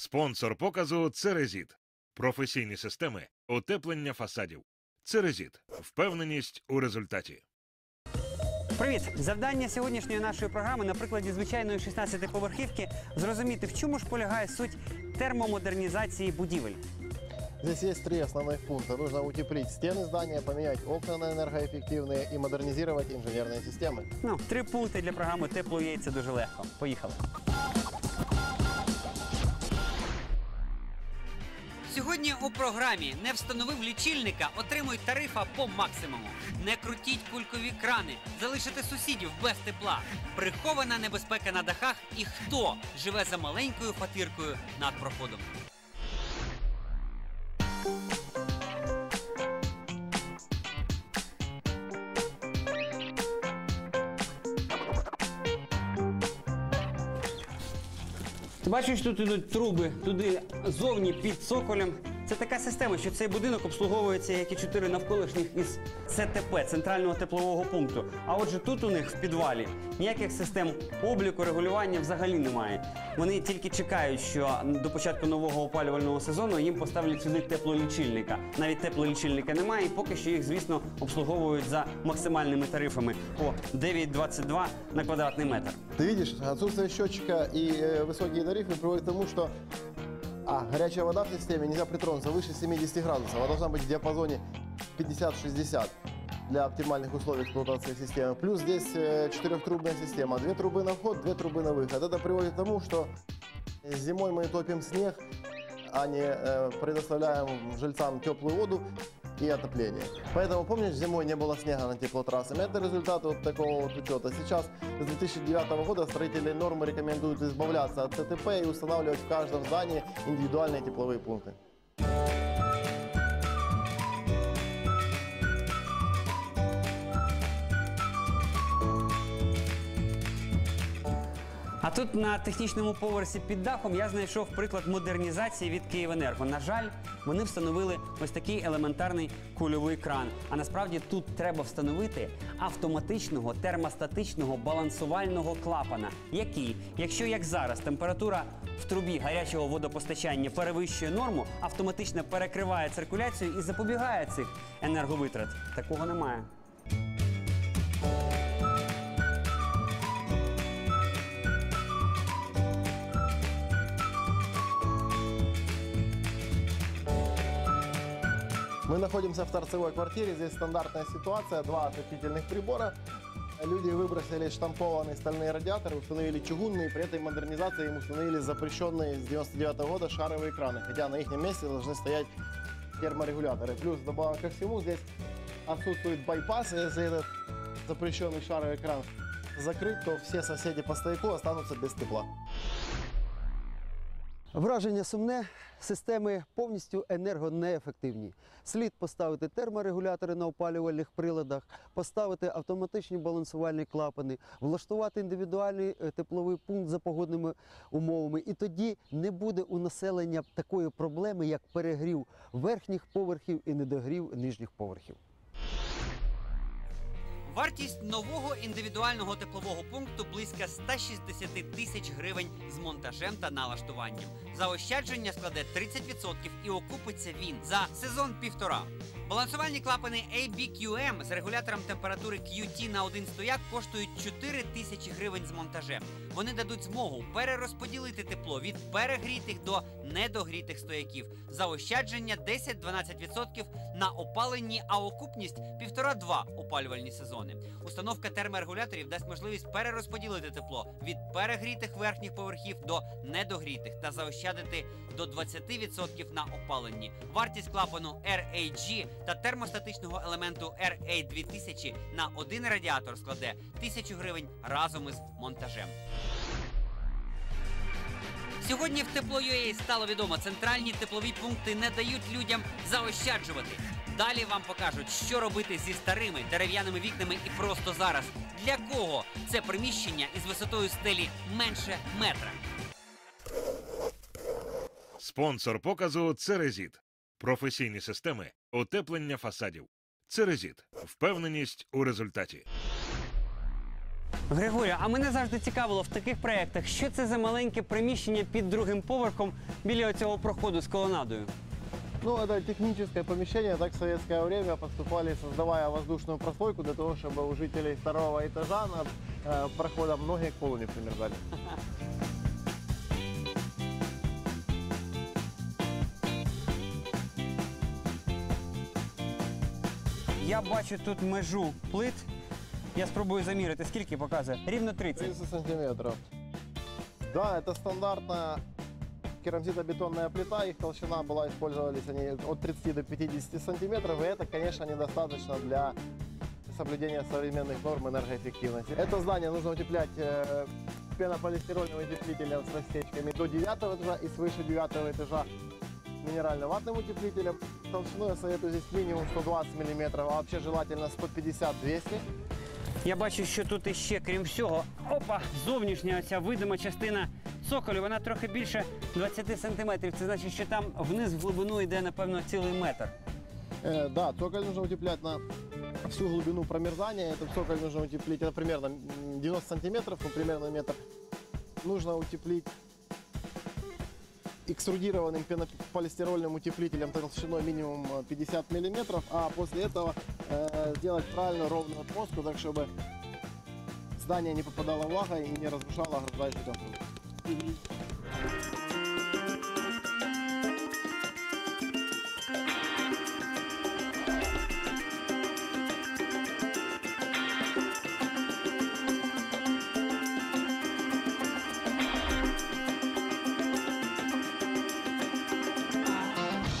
Спонсор показу Церезіт. Професійні системи утеплення фасадів. Церезіт. Впевненість у результаті. Привіт! Завдання сьогоднішньої нашої програми на прикладі звичайної 16-поверхівки зрозуміти, в чому ж полягає суть термомодернізації будівель. Здесь есть три основных пункта. Нужно утеплить стены здания, поменять окна на энергоэффективные и модернизировать инженерные системы. Ну, три пункти для програми Тепло є, це дуже легко. Поїхали. Сьогодні у програмі не встановив лічильника, отримуй тарифа по максимуму. Не крутіть кулькові крани, залишите сусідів без тепла. Прихована небезпека на дахах і хто живе за маленькою фатиркою над проходом. Бачиш, тут ідуть труби туди зовні під цоколем. Це така система, що цей будинок обслуговується, як і чотири навколишніх із ЦТП центрального теплового пункту. А отже, тут у них в підвалі ніяких систем обліку, регулювання взагалі немає. Вони тільки чекають, що до початку нового опалювального сезону їм поставлять сюди теплолічильника. Навіть теплолічильника немає, і поки що їх, звісно, обслуговують за максимальними тарифами по 9,22 на квадратний метр. Ты видишь, отсутствие счетчика и э, высокие тарифы приводят к тому, что а, горячая вода в системе нельзя притронуться выше 70 градусов. Она должна быть в диапазоне 50-60 для оптимальных условий эксплуатации системы. Плюс здесь э, четырехтрубная система. Две трубы на вход, две трубы на выход. Это приводит к тому, что зимой мы топим снег, а не э, предоставляем жильцам теплую воду и отопление. Поэтому, помнишь, зимой не было снега на теплотрассах? Это результат вот такого вот учета. Сейчас с 2009 года строители нормы рекомендуют избавляться от ЦТП и устанавливать в каждом здании индивидуальные тепловые пункты. Тут на технічному поверсі під дахом я знайшов приклад модернізації від Київенерго. На жаль, вони встановили ось такий елементарний кульовий кран. А насправді тут треба встановити автоматичного термостатичного балансувального клапана, який, якщо як зараз температура в трубі гарячого водопостачання перевищує норму, автоматично перекриває циркуляцію і запобігає цих енерговитрат. Такого немає. Мы находимся в торцевой квартире. Здесь стандартная ситуация. Два отопительных прибора. Люди выбросили штампованные стальные радиаторы, установили чугунные. При этой модернизации им установили запрещенные с 99 года шаровые краны. Хотя на их месте должны стоять терморегуляторы. Плюс, добавок ко всему, здесь отсутствует байпас. Если этот запрещенный шаровый кран закрыть, то все соседи по стояку останутся без тепла. Враження сумне, системи повністю енергонеефективні. Слід поставити терморегулятори на опалювальних приладах, поставити автоматичні балансувальні клапани, влаштувати індивідуальний е, тепловий пункт за погодними умовами. І тоді не буде у населення такої проблеми, як перегрів верхніх поверхів і недогрів нижніх поверхів. Вартість нового індивідуального теплового пункту близько 160 тисяч гривень з монтажем та налаштуванням. Заощадження складе 30% і окупиться він за сезон півтора. Балансувальні клапани ABQM з регулятором температури QT на один стояк коштують 4 тисячі гривень з монтажем. Вони дадуть змогу перерозподілити тепло від перегрітих до недогрітих стояків. Заощадження 10-12% на опаленні, а окупність 1,5-2 опалювальні сезони. Установка терморегуляторів дасть можливість перерозподілити тепло від перегрітих верхніх поверхів до недогрітих та заощадити до 20% на опаленні. Вартість клапану RAG та термостатичного елементу RA2000 на один радіатор складе 1000 гривень разом із монтажем. Сьогодні в Тепло.UA стало відомо, центральні теплові пункти не дають людям заощаджувати. Далі вам покажуть, що робити зі старими дерев'яними вікнами і просто зараз. Для кого це приміщення із висотою стелі менше метра. Спонсор показу Церезіт. Професійні системи утеплення фасадів. Церезіт. Впевненість у результаті. Григорію, а мене завжди цікавило в таких проєктах, що це за маленьке приміщення під другим поверхом біля цього проходу з колонадою. Ну, это техническое помещение, так в советское время поступали, создавая воздушную прослойку для того, чтобы у жителей второго этажа над э, проходом ноги к полу не примерзали. Я бачу тут межу плит. Я спробую заміряти, скільки показує. Рівно 30. 30 сантиметров. Да, это стандартная керамзитобетонная плита, их толщина была, использовались они от 30 до 50 сантиметров, и это, конечно, недостаточно для соблюдения современных норм энергоэффективности. Это здание нужно утеплять э, пенополистирольным утеплителем с растечками до 9 этажа и свыше 9 этажа минерально-ватным утеплителем. Толщину я советую здесь минимум 120 мм, а вообще желательно 150-200 Я бачу, що тут іще, крім всього, опа, зовнішня оця видима частина цоколю, вона трохи більше 20 сантиметрів. Це значить, що там вниз в глибину йде, напевно, цілий метр. Э, да, цоколь нужно утеплять на всю глубину промерзания. Этот цоколь нужно утеплить, это примерно м, 90 сантиметров, ну, примерно метр. Нужно утеплить экструдированным пенополистирольным утеплителем толщиной минимум э, 50 миллиметров, а после этого э, сделать правильную ровную отмостку, так чтобы в здание не попадала влага и не разрушала ограждающую конструкцию.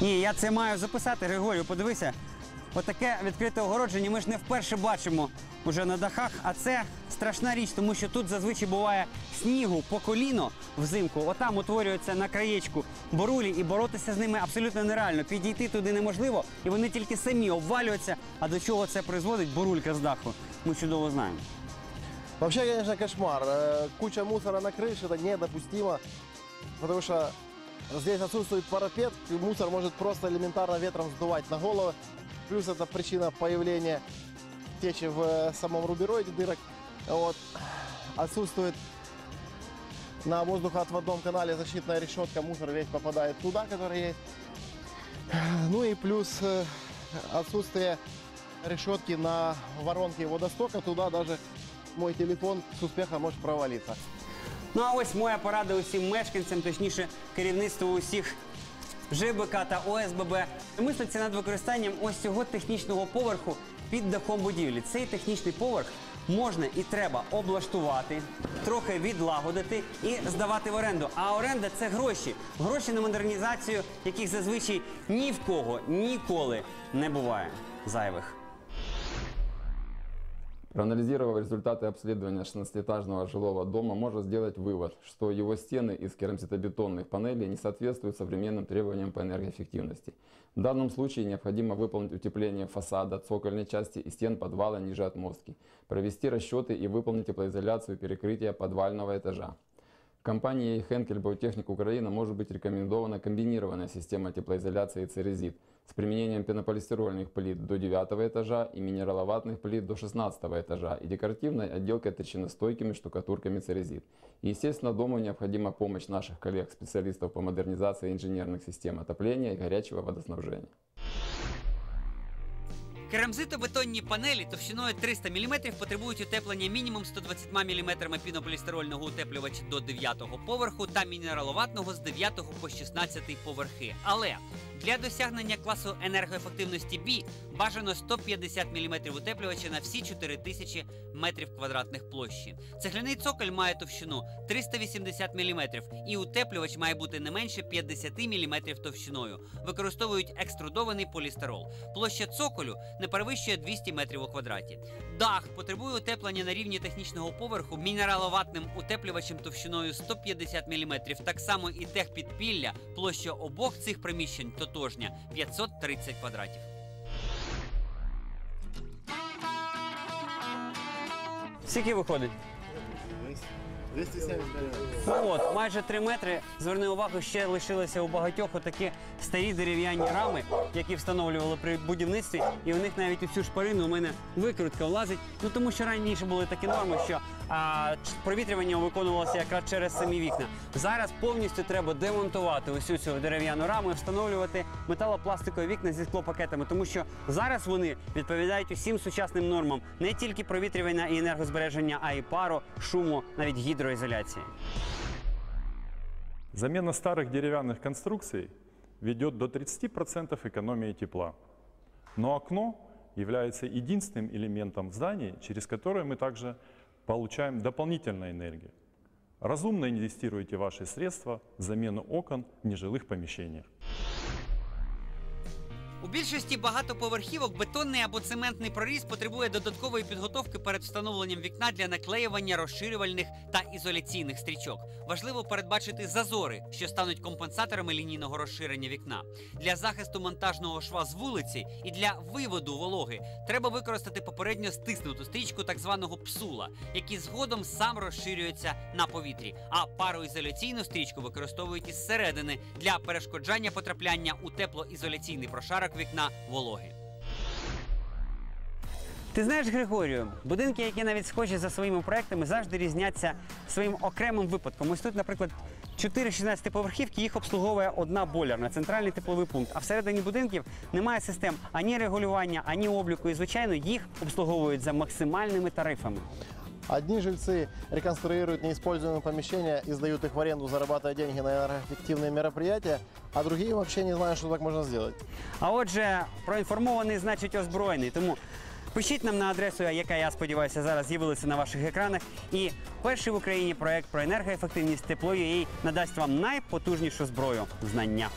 Ні, я це маю записати, Григорію, подивися. Отаке відкрите огородження ми ж не вперше бачимо уже на дахах, а це страшна річ, тому що тут зазвичай буває снігу по коліно взимку. Отам утворюються на краєчку борулі, і боротися з ними абсолютно нереально. Підійти туди неможливо, і вони тільки самі обвалюються. А до чого це призводить борулька з даху? Ми чудово знаємо. Вообще, конечно, кошмар. Э, Куча мусора на крыше, это недопустимо, потому что здесь отсутствует парапет, и мусор может просто элементарно ветром сдувать на голову. Плюс это причина появления течи в э, самом рубероиде дырок. Вот. Отсутствует на воздухоотводном канале защитная решетка, мусор весь попадает туда, который есть. Ну и плюс э, отсутствие решетки на воронке водостока, туда даже мой телефон с успехом может провалиться. Ну а ось моя порада усім мешканцям, точніше керівництву усіх ЖБК та ОСББ. Мислиться над використанням ось цього технічного поверху під дахом будівлі. Цей технічний поверх можна і треба облаштувати, трохи відлагодити і здавати в оренду. А оренда це гроші. Гроші на модернізацію, яких зазвичай ні в кого ніколи не буває зайвих. Проанализировав результаты обследования 16-этажного жилого дома, можно сделать вывод, что его стены из керамзитобетонных панелей не соответствуют современным требованиям по энергоэффективности. В данном случае необходимо выполнить утепление фасада, цокольной части и стен подвала ниже отмостки, провести расчеты и выполнить теплоизоляцию перекрытия подвального этажа. Компанией Henkel Bautechnik Украина может быть рекомендована комбинированная система теплоизоляции «Церезит» с применением пенополистирольных плит до 9 этажа и минераловатных плит до 16 этажа и декоративной отделкой трещиностойкими штукатурками «Церезит». И, естественно, дому необходима помощь наших коллег-специалистов по модернизации инженерных систем отопления и горячего водоснабжения. Керамзитобетонні панелі товщиною 300 мм потребують утеплення мінімум 120 мм пінополістирольного утеплювача до 9-го поверху та мінераловатного з 9 по 16 поверхи. Але для досягнення класу енергоефективності B бажано 150 мм утеплювача на всі 4000 метрів квадратних площі. Цегляний цоколь має товщину 380 мм і утеплювач має бути не менше 50 мм товщиною. Використовують екструдований полістирол. Площа цоколю не перевищує 200 метрів у квадраті. Дах потребує утеплення на рівні технічного поверху мінераловатним утеплювачем товщиною 150 мм. Так само і техпідпілля, площа обох цих приміщень тотожня 530 квадратів. Скільки виходить? 270 Ну от, майже 3 метри. Зверни увагу, ще лишилися у багатьох отакі старі дерев'яні рами, які встановлювали при будівництві, і у них навіть у цю шпарину у мене викрутка влазить. Ну тому що раніше були такі норми, що а, провітрювання виконувалося якраз через самі вікна. Зараз повністю треба демонтувати усю цю дерев'яну раму і встановлювати металопластикові вікна зі склопакетами, тому що зараз вони відповідають усім сучасним нормам не тільки провітрювання і енергозбереження, а й пару, шуму, навіть гідроізоляції. Замена старых деревянных конструкций ведет до 30% экономии тепла. Но окно является единственным элементом в здании, через которое мы также получаем дополнительную энергию. Разумно инвестируйте ваши средства в замену окон в нежилых помещениях. У більшості багатоповерхівок бетонний або цементний проріз потребує додаткової підготовки перед встановленням вікна для наклеювання розширювальних та ізоляційних стрічок. Важливо передбачити зазори, що стануть компенсаторами лінійного розширення вікна. Для захисту монтажного шва з вулиці і для виводу вологи треба використати попередньо стиснуту стрічку так званого псула, який згодом сам розширюється на повітрі. А пароізоляційну стрічку використовують із середини для перешкоджання потрапляння у теплоізоляційний прошарок вікна вологи. Ти знаєш, Григорію, будинки, які навіть схожі за своїми проектами, завжди різняться своїм окремим випадком. Ось тут, наприклад, 4 16-поверхівки, їх обслуговує одна бойлерна, центральний тепловий пункт. А всередині будинків немає систем ані регулювання, ані обліку. І, звичайно, їх обслуговують за максимальними тарифами. Одни жильцы реконструируют неиспользуемые помещения и сдают их в аренду, зарабатывая деньги на энергоэффективные мероприятия, а другие вообще не знают, что так можно сделать. А отже, проінформований значить озброєний. Тому пишіть нам на адресу, яка я сподіваюся зараз з'явилася на ваших екранах. І перший в Україні проект про енергоефективність тепло.ua надасть вам найпотужнішу зброю знання.